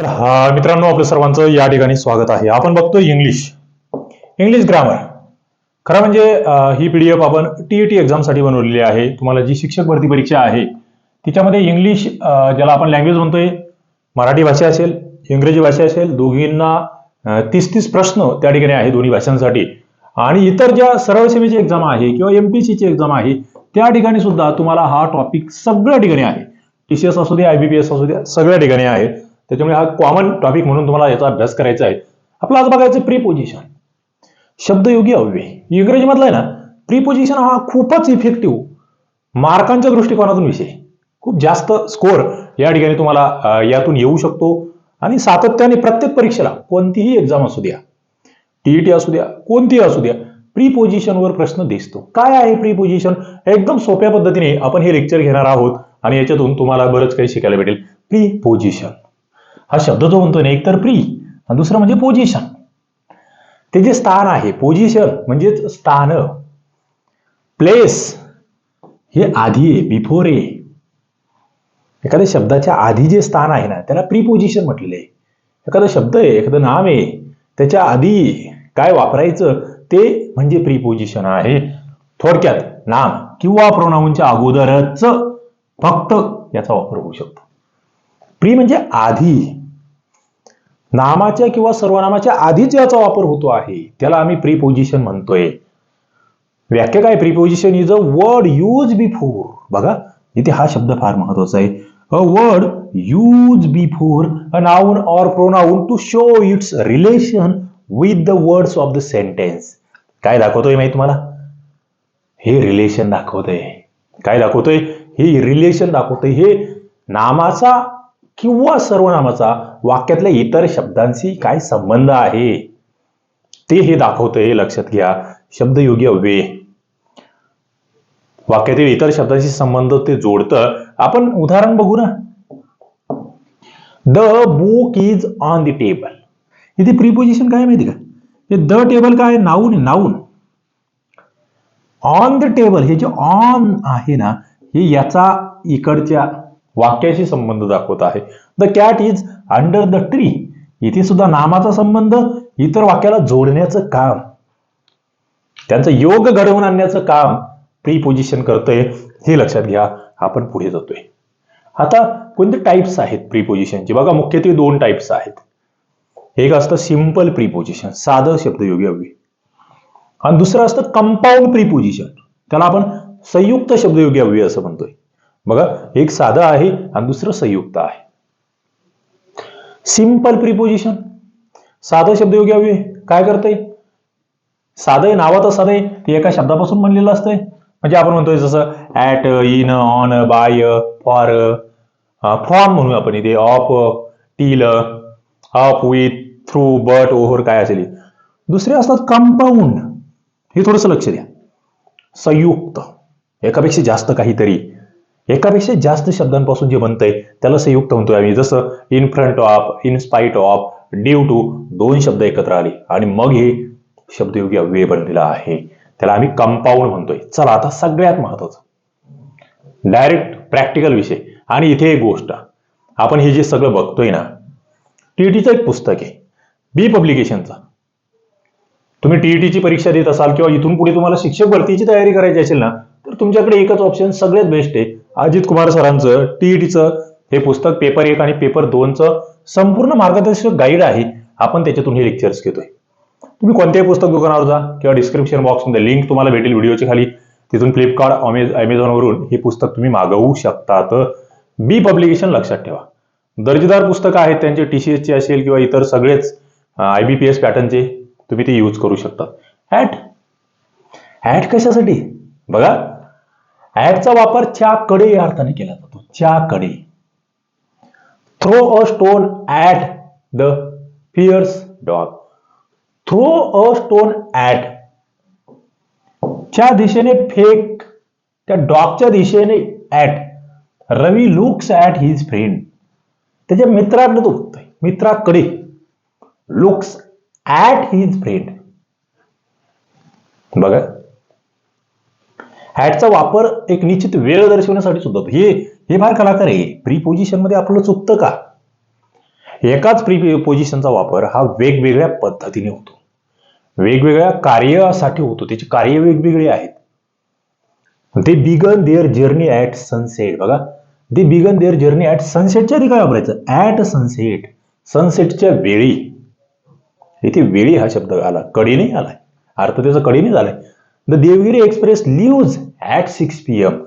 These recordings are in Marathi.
तर हा मित्रांनो आपलं सर्वांचं या ठिकाणी स्वागत आहे. आपण बघतोय इंग्लिश इंग्लिश ग्रामर खरं म्हणजे अं, ही पीडीएफ आपण टीईटी एक्झामसाठी बनवलेली आहे. तुम्हाला जी शिक्षक भरती परीक्षा आहे तिच्यामध्ये इंग्लिश ज्याला आपण लँग्वेज म्हणतोय मराठी भाषा असेल इंग्रजी भाषा असेल दोघींना तीस तीस प्रश्न त्या ठिकाणी आहे दोन्ही भाषांसाठी. आणि इतर ज्या सरळ सेवेची एक्झाम आहे किंवा एमपीसीची एक्झाम आहे त्या ठिकाणी सुद्धा तुम्हाला हा टॉपिक सगळ्या ठिकाणी आहे. टी सी एस असू द्या एस असू द्या सगळ्या ठिकाणी आहे. त्याच्यामुळे हा कॉमन टॉपिक म्हणून तुम्हाला याचा अभ्यास करायचा आहे. आपलं आज बघायचं प्रीपोजिशन शब्दयोगी अव्यय. इंग्रजीमधला आहे ना प्रीपोजिशन हा खूपच इफेक्टिव्ह मार्कांच्या दृष्टिकोनातून विषय खूप जास्त स्कोअर या ठिकाणी तुम्हाला यातून येऊ शकतो. आणि सातत्याने प्रत्येक परीक्षेला कोणतीही एक्झाम असू द्या टीईटी असू द्या कोणतीही असू द्या प्रीपोजिशनवर प्रश्न दिसतो. काय आहे प्रीपोजिशन एकदम सोप्या पद्धतीने आपण हे लेक्चर घेणार आहोत. आणि याच्यातून तुम्हाला बरंच काही शिकायला भेटेल. प्रीपोजिशन हा शब्द जो म्हणतो ना एक तर प्री आणि दुसरं म्हणजे पोझिशन ते जे स्थान आहे पोझिशन म्हणजेच स्थान. प्लेस हे आधी आहे बिफोर ए एखाद्या शब्दाच्या आधी जे स्थान आहे ना त्याला प्रीपोजिशन म्हटलेलं आहे. एखादा शब्द आहे एखादं नाम आहे त्याच्या आधी काय वापरायचं ते म्हणजे प्रीपोजिशन आहे. थोडक्यात नाम किंवा प्रोनाऊनच्या अगोदरच फक्त याचा वापर होऊ शकतो. प्री म्हणजे आधी. नामाच्या किंवा सर्वनामाच्या आधीच याचा वापर होतो आहे. त्याला आम्ही प्रीपोजिशन म्हणतोय. व्याख्या काय? Preposition is a word use before बघा इथे हा शब्द फार महत्त्वाचा आहे. A word use before a noun or pronoun to show its relation with the words of the sentence काय दाखवतोय माहिती तुम्हाला? हे रिलेशन दाखवतंय. काय दाखवतोय? हे रिलेशन दाखवतंय. हे नामाचा किंवा सर्वनामाचा वाक्यातल्या इतर शब्दांशी काय संबंध आहे? ते हे दाखवतंय हे लक्षात घ्या. शब्दयोगी अव्यय. वाक्यातील इतर शब्दांशी संबंध ते जोडतं. आपण उदाहरण बघू ना. The book is on the table इथे प्रीपोजिशन काय माहिती का? हे द टेबल काय? Noun noun on the table हे जे ऑन आहे ना हे याचा इकडच्या वाक्याशी संबंध दाखवत आहे. The cat is under the tree इथे सुद्धा नामाचा संबंध इतर वाक्याला जोडण्याचं काम. त्यांचं योग घडवून आणण्याचं काम प्रीपोजिशन करतंय हे लक्षात घ्या. आपण पुढे जातोय. आता कोणते टाईप्स आहेत प्रीपोजिशनचे बघा मुख्यत्वे दोन टाईप्स आहेत. एक असतं सिंपल प्रीपोजिशन साधं शब्दयोगी अव्यय. आणि दुसरं असतं कंपाऊंड प्रीपोजिशन त्याला आपण संयुक्त शब्दयोगी अव्यय असं म्हणतोय. बघा एक साधं आहे आणि दुसरं संयुक्त आहे. सिंपल प्रीपोजिशन साधं शब्दयोगी अव्यय काय करते साधं नावात नावातच साधं आहे ते एका शब्दापासून बनलेलं असतंय. म्हणजे आपण म्हणतोय जसं at in on by for from म्हणूया आपण इथे. Of till up with through but over काय असेल दुसरे असतात कंपाऊंड हे थोडंसं लक्ष द्या. संयुक्त. एकापेक्षा जास्त काहीतरी. एकापेक्षा जास्त शब्दांपासून जे बनतंय त्याला संयुक्त म्हणतोय आम्ही. जसं in front of in spite of due to दोन शब्द एकत्र आले. आणि मग हे शब्दयोगी अव्यय बनलेला आहे. त्याला आम्ही कंपाऊंड म्हणतोय. चला आता सगळ्यात महत्वाचं. डायरेक्ट प्रॅक्टिकल विषय. आणि इथे एक गोष्ट. आपण हे जे सगळं बघतोय ना टीईटीचं एक पुस्तक आहे. बी पब्लिकेशनचा तुम्ही टीईटीची परीक्षा देत असाल किंवा इथून पुढे तुम्हाला शिक्षक भरतीची तयारी करायची असेल ना तर तुमच्याकडे एकच ऑप्शन सगळ्यात बेस्ट आहे. अजित कुमार सरांचं टीईटीचं हे पुस्तक पेपर एक आणि पेपर दोनचं संपूर्ण मार्गदर्शक गाईड आहे. आपण त्याच्यातून हे लेक्चर्स घेतोय. तुम्ही कोणत्याही पुस्तक दुकानावर जा किंवा डिस्क्रिप्शन बॉक्समध्ये लिंक तुम्हाला भेटेल व्हिडिओच्या खाली. तिथून फ्लिपकार्ट अमेझ अमेझॉनवरून हे पुस्तक तुम्ही मागवू शकतात. बी पब्लिकेशन लक्षात ठेवा. दर्जेदार पुस्तकं आहेत त्यांचे टी सी एसचे असेल किंवा इतर सगळेच आय बी पी एस पॅटर्नचे तुम्ही ते यूज करू शकता. ऍट ऍट कशासाठी? बघा ऍटचा वापर च्या कडे या अर्थाने केला जातो. च्या कडे. Throw a stone at the fierce dog throw a stone at च्या दिशेने फेक. त्या डॉगच्या दिशेने at Ravi looks at his friend त्याच्या मित्राकडे तो बघतोय. मित्राकडे. लुक्स ऍट हिज फ्रेंड बघा. हॅटचा वापर एक निश्चित वेळ दर्शवण्यासाठी सुद्धा हे हे फार कलाकार आहे. प्रीपोजिशनमध्ये आपलं चुकतं का? एकाच प्री पोझिशनचा वापर हा वेगवेगळ्या पद्धतीने होतो. वेगवेगळ्या कार्यासाठी होतो. त्याची कार्य वेगवेगळी आहेत. They began their journey at sunset बघा. They began their journey at सनसेटच्या आधी काय वापरायचं? ॲट सनसेट सनसेटच्या वेळी. इथे वेळी हा शब्द आला. कडीने आलाय. अर्थ त्याचा कडीने झालाय. The Devgiri express leaves at six P M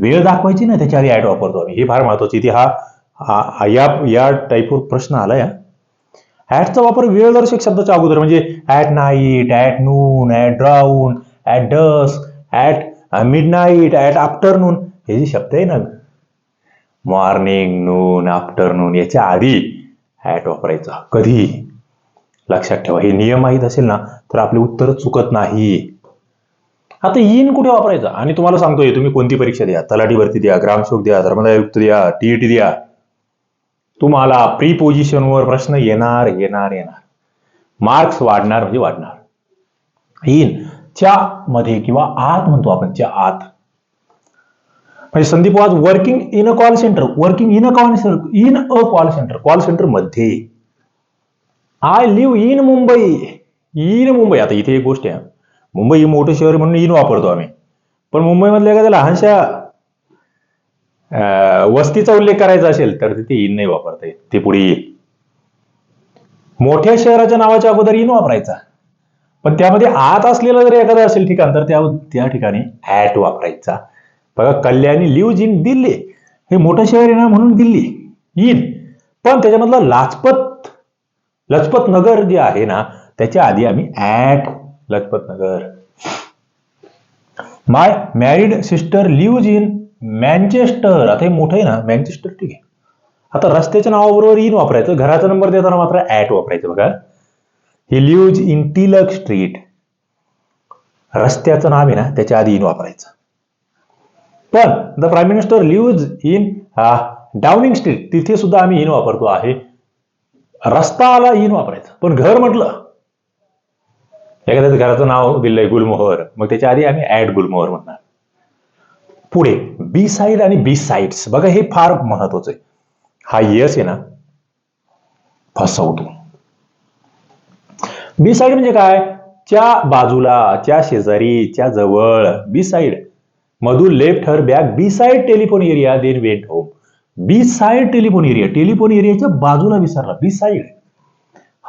वेळ दाखवायची ना त्याच्या आधी ॲड वापरतो आम्ही. हे फार महत्वाची. ती हा या या टाईपवर प्रश्न आलाय हा. ॲटचा वापर वेळदर्शक शब्दाच्या अगोदर म्हणजे at night at noon at dawn at dusk at midnight at afternoon हे जे शब्द आहे ना मॉर्निंग नून आफ्टरनून याच्या आधी ॲट वापरायचा. कधी? लक्षात ठेवा. हे नियम माहीत असेल ना तर आपले उत्तर चुकत नाही. आता इन कुठे वापरायचा? आणि तुम्हाला सांगतोय तुम्ही कोणती परीक्षा द्या? तलाठी भरती द्या ग्रामसेवक द्या धर्मदायुक्त द्या टीईटी द्या. तुम्हाला प्री पोझिशनवर प्रश्न येणार येणार येणार. मार्क्स वाढणार म्हणजे वाढणार. इन च्या मध्ये किंवा आत म्हणतो आपण च्या आत. म्हणजे संदीप आज working in a call center working in a call center in a call center call सेंटरमध्ये. I live in Mumbai in Mumbai आता इथे एक गोष्ट आहे. मुंबई ही मोठं शहर म्हणून इन वापरतो आम्ही. पण मुंबईमधल्या एखाद्या लहानशा वस्तीचा उल्लेख करायचा असेल तर तिथे इन नाही वापरता येत. ते पुढे येईल मोठ्या शहराच्या नावाच्या अगोदर इन वापरायचा. पण त्यामध्ये आत असलेलं जर एखादं असेल ठिकाण तर त्या त्या ठिकाणी ॲट वापरायचा. बघा कल्याणी लिव्ज इन दिल्ली. हे मोठं शहर आहे ना म्हणून दिल्ली. इन. पण त्याच्यामधला लाजपत लजपत नगर जे आहे ना त्याच्या आधी आम्ही at Lajpat Nagar my married sister lives in Manchester आता हे मोठं आहे ना मँचेस्टर ठीक आहे. आता रस्त्याच्या नावाबरोबर इन वापरायचं घराचा नंबर देताना मात्र ऍट वापरायचं बघा. He lives in Tilak street रस्त्याचं नाव आहे ना त्याच्या आधी इन वापरायचं. पण the prime minister lives in Downing Street तिथे सुद्धा आम्ही इन वापरतो आहे. रस्ता आला इन वापरायचं. पण घर म्हटलं एखाद्या घराचं नाव दिलंय गुलमोहर मग त्याच्या आधी आम्ही ऍड गुलमोहर म्हणणार. पुढे बी साईड आणि बी साईड्स बघा हे फार महत्वाचं आहे. हा यस आहे ना? फसवतो. बी साईड म्हणजे काय? च्या बाजूला च्या शेजारी च्या जवळ. बी साईड मधून left her back beside telephone area then went home beside telephone area telephone एरियाच्या बाजूला विसरला. Beside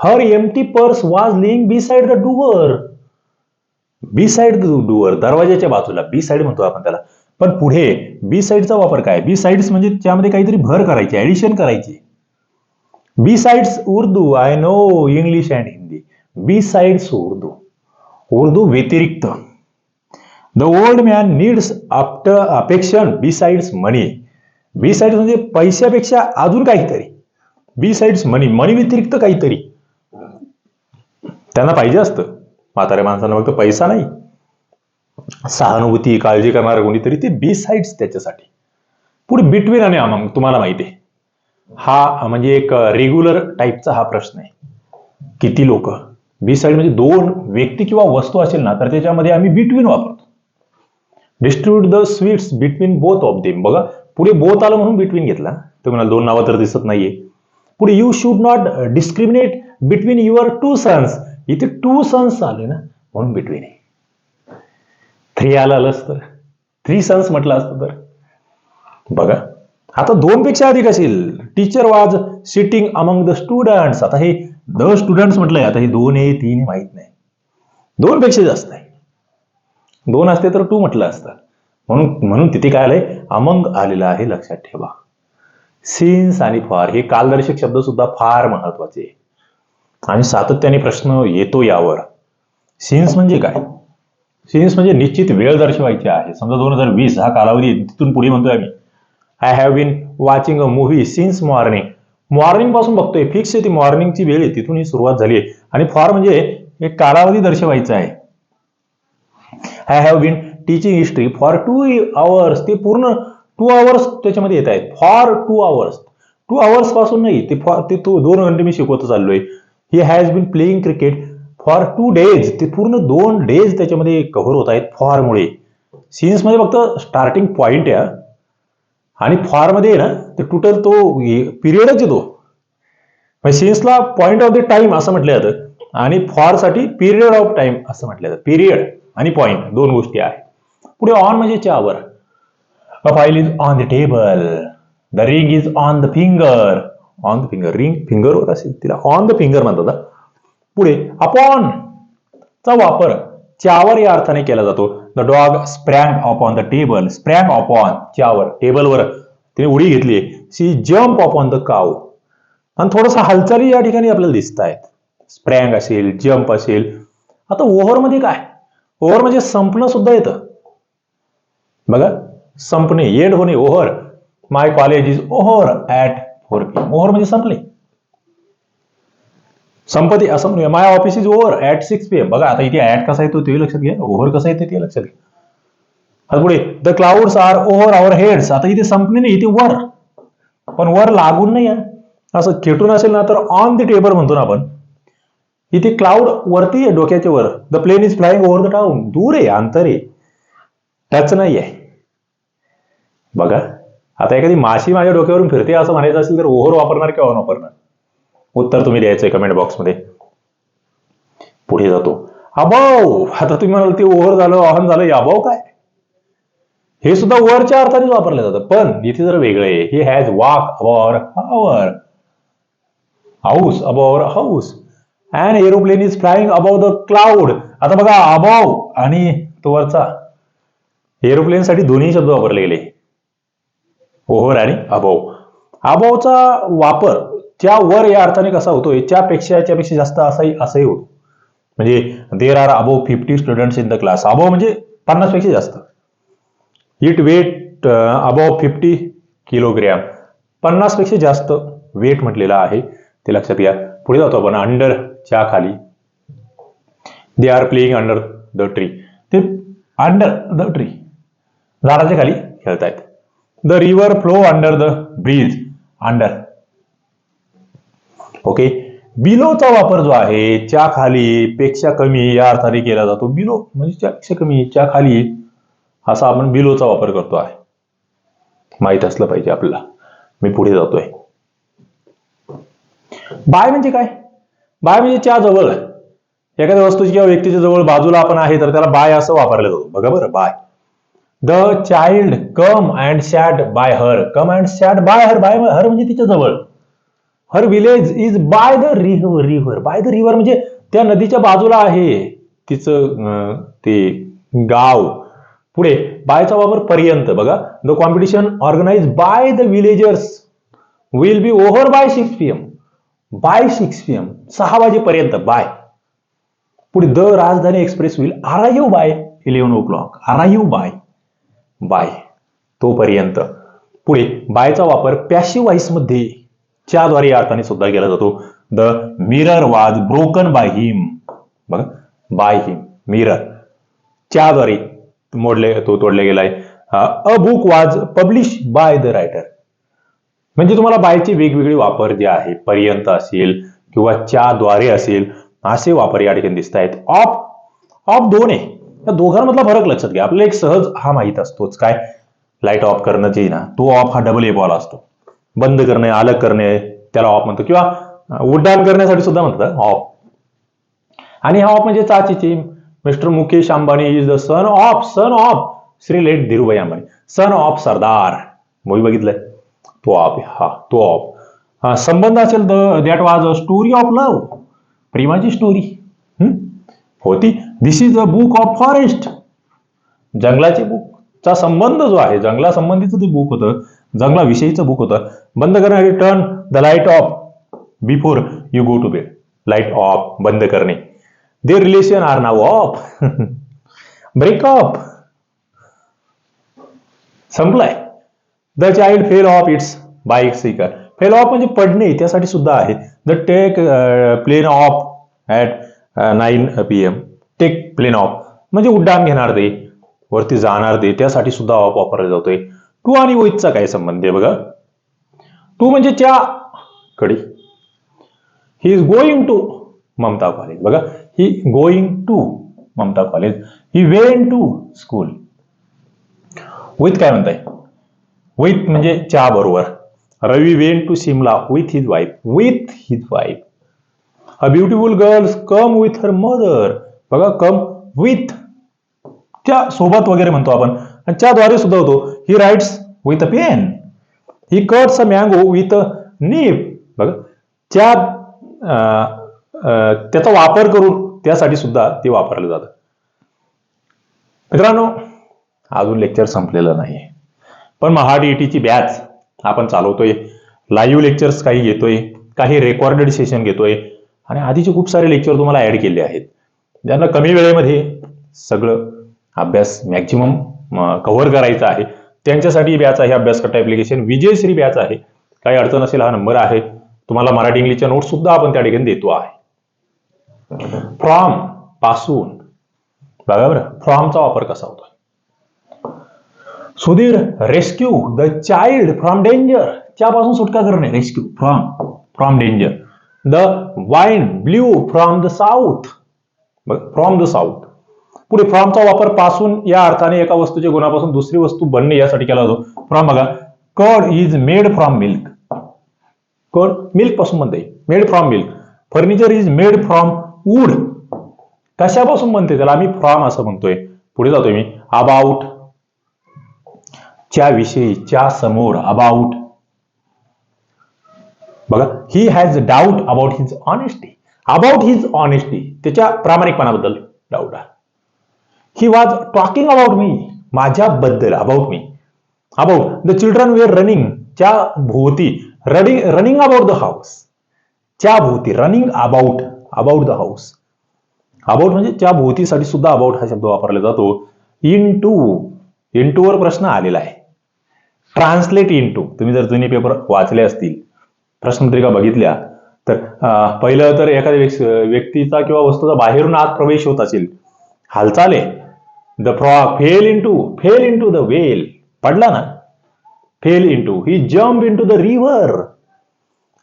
her empty purse was lying beside the door beside door दरवाजाच्या बाजूला बी साइड म्हणतो आपण त्याला. पण पुढे बी साईडचा वापर काय? बी साईड्स म्हणजे त्यामध्ये काहीतरी भर करायची ऍडिशन करायची. Besides Urdu I know English and Hindi besides Urdu. Urdu व्यतिरिक्त. The old man needs after अपेक्षण besides money besides म्हणजे पैशापेक्षा अजून काहीतरी. बी साइड्स मनी मनी व्यतिरिक्त काहीतरी. त्यांना पाहिजे असतं. म्हाताऱ्या माणसांना फक्त पैसा नाही. सहानुभूती काळजी करणारं कोणीतरी ते बी साईड्स त्याच्यासाठी. पुढे बिटवीन आणि अमंग तुम्हाला माहिती आहे. हा म्हणजे एक रेग्युलर टाईपचा हा प्रश्न आहे. किती लोक? बी साईड म्हणजे दोन व्यक्ती किंवा वस्तू असेल ना तर त्याच्यामध्ये आम्ही बिटवीन वापरतो. Distribute the sweets between both of them बघा पुढे बोथ आलं म्हणून बिटवीन घेतला ते म्हणाल दोन नावं तर दिसत नाहीये. पुढे you should not discriminate between your two sons इथे टू सन्स आले ना म्हणून बिटवीन आहे. थ्री आलं आलं असतं थ्री सन्स म्हटलं असतं तर. बघा आता दोनपेक्षा अधिक असेल. टीचर वाज सिटिंग अमंग द स्टुडंट्स आता हे द स्टुडंट्स म्हटलंय. आता हे दोन आहे तीन माहीत नाही. दोनपेक्षा जास्त आहे. दोन असते तर टू म्हटलं असतं. म्हणून म्हणून तिथे काय आलंय? अमंग आलेलं आहे लक्षात ठेवा. सिन्स आणि फार हे कालदर्शक शब्द सुद्धा फार महत्त्वाचे आहे. आणि सातत्याने प्रश्न येतो यावर. सीन्स म्हणजे काय? सिन्स म्हणजे निश्चित वेळ दर्शवायची आहे. समजा दोन हजार वीस हा कालावधी तिथून पुढे म्हणतोय आम्ही. I have been watching a movie since morning मॉर्निंगपासून बघतोय. फिक्स आहे ती मॉर्निंगची वेळ आहे. तिथून ही सुरुवात झाली आहे. आणि फॉर म्हणजे एक कालावधी दर्शवायचा आहे. I have been teaching history for two hours ते पूर्ण टू आवर्स त्याच्यामध्ये येत आहेत. फॉर टू आवर्स टू आवर्सपासून नाही ते फॉर ते तो दोन घंटे मी शिकवत चाललोय. He has been playing cricket for two days ते पूर्ण दोन डेज त्याच्यामध्ये कव्हर होत आहेत फॉरमुळे सीन्समध्ये फक्त स्टार्टिंग पॉईंट आहे. आणि फॉरमध्ये आहे ना ते टोटल तो पिरियडच येतो सीन्सला पॉईंट ऑफ द टाइम असं म्हटलं जातं. आणि फॉरसाठी पिरियड ऑफ टाइम असं म्हटलं जातं. पिरियड आणि पॉईंट दोन गोष्टी आहेत पुढे ऑन म्हणजे चावर a file is on the table the ring is on the finger on the finger ring फिंगरवर असेल. तिला ऑन द फिंगर म्हणतात पुढे अपॉन चा वापर च्यावर या अर्थाने केला जातो. The dog sprang upon the table sprang upon च्यावर टेबलवर तिने उडी घेतली. सी जम्प अपॉन द काव आणि थोडस हालचाली या ठिकाणी आपल्याला दिसत आहेत स्प्रँग असेल जम्प असेल. आता ओव्हरमध्ये काय? ओव्हर म्हणजे संपणं सुद्धा येतं. बघा संपणे एंड होणे over. My college is over at four P म्हणजे संपले. संपत्ती असं म्हणूया. My office is over at six P M बघा आता इथे ऍट कसा येतो ते लक्षात घ्या. ओव्हर कसा येते ते लक्षात घ्या. आता पुढे the clouds are over our heads आता इथे संपली नाही इथे वर. पण वर लागून नाही असं खेटून असेल ना तर ऑन द टेबल म्हणतो ना आपण. इथे क्लाउड वरती आहे डोक्याच्या वर. The plane is flying over the town दूर आहे अंतर आहे. टच नाही आहे. बघा. आता एखादी माशी माझ्या डोक्यावरून फिरते असं म्हणायचं असेल तर ओव्हर वापरणार किंवा ऑन वापरणार? उत्तर तुम्ही द्यायचंय कमेंट बॉक्समध्ये पुढे जातो. अभाव आता तुम्ही म्हणाल ते ओव्हर झालं ऑन झालं अभाव काय? हे सुद्धा वरच्या अर्थानेच वापरलं जातं. पण इथे जर वेगळं आहे. He has walk above our house above house and aeroplane is flying above the cloud आता बघा अबाव आणि तो वरचा. एरोप्लेन साठी दोन्ही शब्द वापरले गेले. ओव्हर आणि अबाव. अबावचा वापर त्या वर या अर्थाने कसा होतो याच्यापेक्षा याच्यापेक्षा जास्त असाही असंही होतो. म्हणजे there are above fifty students in the class above म्हणजे पन्नासपेक्षा जास्त. It weight above fifty kilogram पन्नासपेक्षा जास्त वेट म्हटलेला आहे. ते लक्षात घ्या. पुढे जातो आपण. अंडर च्या खाली. They are playing under the tree ते अंडर द ट्री झाडाच्या खाली खेळतायत. The river flow under the bridge under okay बिलोचा वापर जो आहे च्या खाली पेक्षा कमी या अर्थाने केला जातो. बिलो म्हणजे च्यापेक्षा कमी च्या खाली असा आपण बिलोचा वापर करतो आहे. माहीत असलं पाहिजे आपल्याला. मी पुढे जातोय. बाय म्हणजे काय? बाय म्हणजे च्या जवळ. एखाद्या वस्तूची किंवा व्यक्तीच्या जवळ बाजूला आपण आहे तर त्याला बाय असं वापरलं जातो. बघा बरं by. The child come and sat by her come and sat by her by her म्हणजे तिच्या जवळ her village is by the river river by the river म्हणजे त्या नदीच्या बाजूला आहे. तिचं ते गाव. पुढे बायचा वापर पर्यंत. बघा the competition organise by the villagers will be over by six P M by six P M सहा वाजेपर्यंत. बाय पुढे the Rajdhani express will arrive by eleven o'clock arrive by by. तोपर्यंत. पुढे बायचा वापर पॅशिव व्हॉइसमध्ये च्याद्वारे या अर्थाने सुद्धा केला जातो. The mirror was broken by him. बघा बाय हिम मिरर. च्याद्वारे मोडले तो तोडला गेलाय a book was publish by the writer. म्हणजे तुम्हाला बायचे वेगवेगळे वापर जे आहे पर्यंत असेल किंवा च्याद्वारे असेल असे वापर या ठिकाणी दिसत आहेत ऑफ ऑफ दोन आहे. या दोघांमधला फरक लक्षात घ्या. आपल्याला एक सहज हा माहीत असतोच. काय? लाइट ऑफ करणं जे ना तो ऑफ हा डबल ए बॉल असतो. बंद करणे अलग करणे त्याला ऑफ म्हणतो. किंवा उड्डाण करण्यासाठी सुद्धा म्हणतात ऑफ आणि हा ऑफ म्हणजे चाचीची. Mister Mukesh Ambani is the son of son of Shri late Dhirubhai Ambani. Son of Sardaar. Movie बघितलंय? तो ऑफ हा तो ऑफ संबंध असेल the that was a story of love प्रेमाची स्टोरी होती. This is a book of forest जंगलाचे बुक चा संबंध जो आहे जंगलासंबंधीचं ते बुक होतं जंगलाविषयीचं बुक होतं बंद करण्यासाठी turn the light off before you go to bed light off बंद करणे. They relation are now off breakup संपलाय. The child fell off its bike seeker fell off म्हणजे पडणे त्यासाठी सुद्धा आहे. The take plane off at nine P M take plane off म्हणजे उड्डाण घेणार ते. वरती जाणार ते. त्यासाठी सुद्धा ऑफ वापरला जातोय. टू आणि विथचा काय संबंध आहे बघा? टू म्हणजे त्या कडे. He is going to Mamta college बघा he going to Mamta college he went to school with काय म्हणताय? विथ म्हणजे च्या बरोबर. Ravi went to Shimla with his wife with his wife a beautiful girls come with her mother बघा कम विथ त्या सोबत वगैरे म्हणतो आपण. आणि त्याद्वारे सुद्धा होतो. He writes with a pen he cuts a mango with a knife बघा त्या अं, त्याचा वापर करून त्यासाठी सुद्धा ते वापरलं जातं. मित्रांनो अजून लेक्चर संपलेलं नाही पण महाडीईटीची बॅच आपण चालवतोय. लाईव्ह लेक्चर्स काही घेतोय. काही रेकॉर्डेड सेशन घेतोय. आणि आधीचे खूप सारे लेक्चर तुम्हाला ऍड केले आहेत. ज्यांना कमी वेळेमध्ये सगळं अभ्यास मॅक्झिमम कव्हर करायचा आहे त्यांच्यासाठी बॅच आहे अभ्यासकट्टा ऍप्लिकेशन विजयश्री बॅच आहे. काही अडचण असेल हा नंबर आहे. तुम्हाला मराठी इंग्लिशच्या नोट्स सुद्धा आपण त्या ठिकाणी देतो आहे. फ्रॉमपासून बघा बरं फ्रॉमचा वापर कसा होतो Sudhir rescue the child from danger त्यापासून सुटका करणे rescue from from danger the wind blew from the south from the south पुढे फ्रॉमचा वापरपासून या अर्थाने एका वस्तूच्या गुणापासून दुसरी वस्तू बनणे यासाठी केला जातो. फ्रॉम बघा curd is made from milk curd मिल्कपासून बनते. Made from milk furniture is made from wood कशापासून बनते? त्याला आम्ही फ्रॉम असं म्हणतोय. पुढे जातोय मी. अबाउट च्या विषयी च्या समोर अबाउट बघा he has doubt about his honesty about his honesty त्याच्या प्रामाणिकपणाबद्दल डाऊट आहे. He was talking about me माझ्याबद्दल about me about the children were running च्या भोवती running running about the house च्या भोवती running about about the house about म्हणजे त्या भोवतीसाठी सुद्धा अबाउट हा शब्द वापरला जातो. इन टू इन टू वर प्रश्न आलेला आहे. ट्रान्सलेट इन टू तुम्ही जर जुने पेपर वाचले असतील प्रश्नपत्रिका बघितल्या तर पहिलं तर एखाद्या व्यक्तीचा किंवा वस्तूचा बाहेरून आत प्रवेश होत असेल हालचाले the frog fell into fell into the well पडला ना? Fell into he jump into the river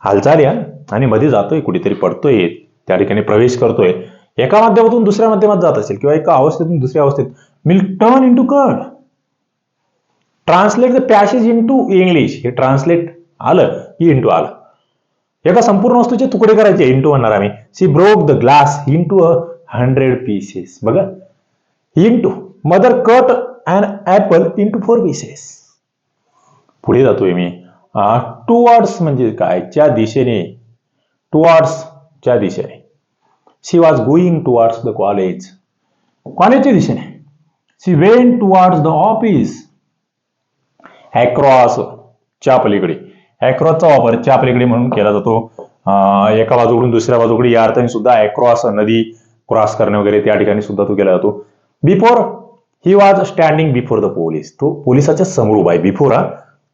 हालचाल या आणि मध्ये जातोय कुठेतरी पडतोय. त्या ठिकाणी प्रवेश करतोय. एका माध्यमातून दुसऱ्या माध्यमात जात असेल किंवा एका अवस्थेतून दुसऱ्या अवस्थेत. Milk turn into curd translate the passage into English हे ट्रान्सलेट आलं की इंटू आलं. एका संपूर्ण वस्तूचे तुकडे करायचे इंटू म्हणणार आम्ही. She broke the glass into a hundred pieces बघा into mother cut and apple into four pieces पुढे जातोय मी. टुवर्ड्स म्हणजे काय? च्या दिशेने. टुवर्ड्स च्या दिशेने. She was going towards the college कॉलेजच्या दिशेने. She went towards the office across च्या पलीकडे. अॅक्रॉसचा वापर च्या पलीकडे म्हणून केला जातो. एका बाजूकडून दुसऱ्या बाजूकडे या अर्थाने सुद्धा अॅक्रॉस नदी क्रॉस करणे वगैरे त्या ठिकाणी सुद्धा तो केला जातो. Before he was standing before the police तो पोलिसाच्या समोर उभा आहे. बिफोर हा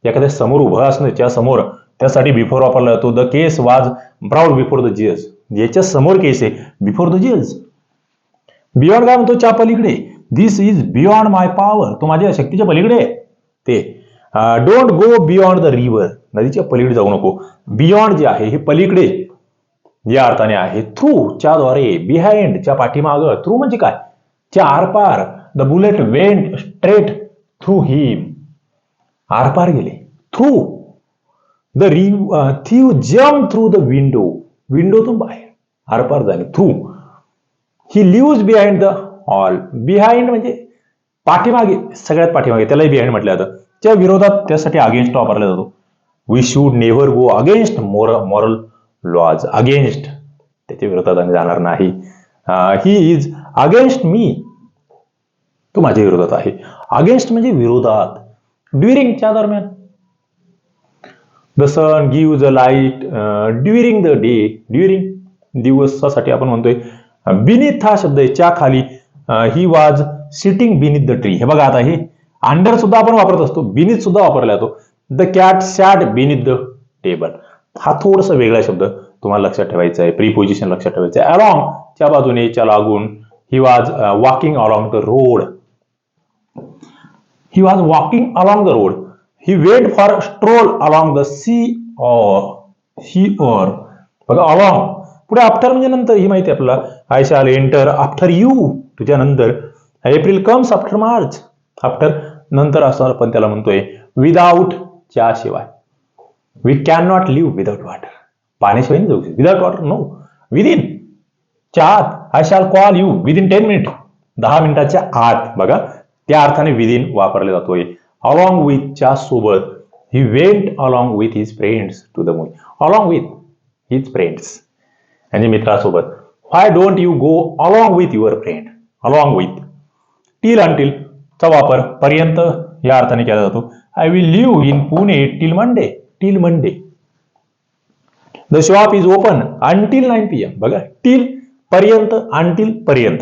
एखाद्या समोर उभा असणं त्या समोर त्यासाठी बिफोर वापरला जातो. द केस वाज ब्राऊड बिफोर द जज याच्या समोर केस आहे बिफोर द जज बियॉन्ड काय म्हणतो च्या पलीकडे. This is beyond my power तो माझ्या शक्तीच्या पलीकडे आहे. ते don't go beyond the river नदीच्या पलीकडे जाऊ नको. बियॉन्ड जे आहे हे पलीकडे या अर्थाने आहे. थ्रू च्याद्वारे बिहाइंड च्या पाठीमाग. थ्रू म्हणजे काय? च्या आरपार. The bullet went straight through him आरपार गेले. थ्रू द रिव थ्यू जम थ्रू द विंडो विंडोतून बाहेर. आरपार झाले. Through he lives behind the all behind म्हणजे पाठीमागे. सगळ्यात पाठीमागे. त्यालाही बिहाइंड म्हटलं जातं. त्या विरोधात त्यासाठी अगेन्स्ट वापरला जातो. We should never go against more moral laws against त्याच्या विरोधात आम्ही जाणार नाही. ही इज अगेन्स्ट मी तो माझ्या विरोधात आहे. अगेन्स्ट म्हणजे विरोधात. ड्युरिंगच्या दरम्यान. The sun give the light during the day during दिवसासाठी आपण म्हणतोय बिनिथ हा शब्द आहे. च्या खाली he was sitting beneath the tree हे बघा आता हे. अंडर सुद्धा आपण वापरत असतो बिनित सुद्धा वापरला जातो. The cat sat beneath the table हा थोडासा वेगळा शब्द तुम्हाला लक्षात ठेवायचा आहे प्रीपोजिशन लक्षात ठेवायचं आहे. अलॉंग च्या बाजूने च्या लागून he was walking along the road he was walking along the road he went for stroll along the sea or he or बघा अलॉंग पुढे आफ्टर म्हणजे नंतर ही माहिती आपल्याला. I shall enter after you तुझ्या नंतर April comes after March after नंतर असं आपण त्याला म्हणतोय विदाऊट च्या शिवाय we can not live without water पाण्याशिवाय जाऊ विदाउट वॉटर नो विदिन च्या आत I shall call you within ten minute दहा मिनिटाच्या आत. बघा त्या अर्थाने विदिन वापरला जातोय. अलॉंग विथ च्या सोबत he went along with his friends to the movie along with his friends म्हणजे मित्रासोबत why don't you go along with your friend along with till until चा वापर पर्यंत या अर्थाने केला जातो. I will live in Pune till Monday till Monday the shop is open until nine P M बघा टिल पर्यंत अंटील पर्यंत.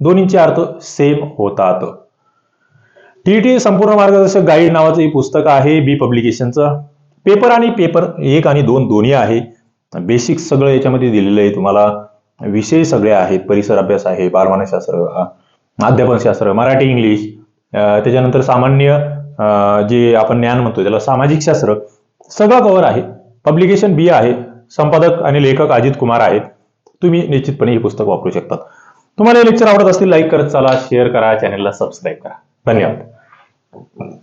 दोन्हीचे अर्थ सेम होतात. टीटी संपूर्ण मार्गदर्शक गाईड नावाचं हे पुस्तक आहे बी पब्लिकेशनचं पेपर आणि पेपर एक आणि दोन दोन्ही आहे. बेसिक सगळं याच्यामध्ये दिलेलं आहे तुम्हाला. विषय सगळे आहेत परिसर अभ्यास आहे बारमानशास्त्र अध्यापनशास्त्र मराठी इंग्लिश त्याच्यानंतर सामान्य जे आपण ज्ञान म्हणतो त्याला सामाजिक शास्त्र सगळं कव्हर आहे. पब्लिकेशन बी आहे. संपादक आणि लेखक अजित कुमार आहेत. तुम्ही निश्चितपणे हे पुस्तक वापरू शकतात. तुम्हाला हे लेक्चर आवडत असतील लाईक करत चला शेअर करा चॅनलला सबस्क्राईब करा. धन्यवाद.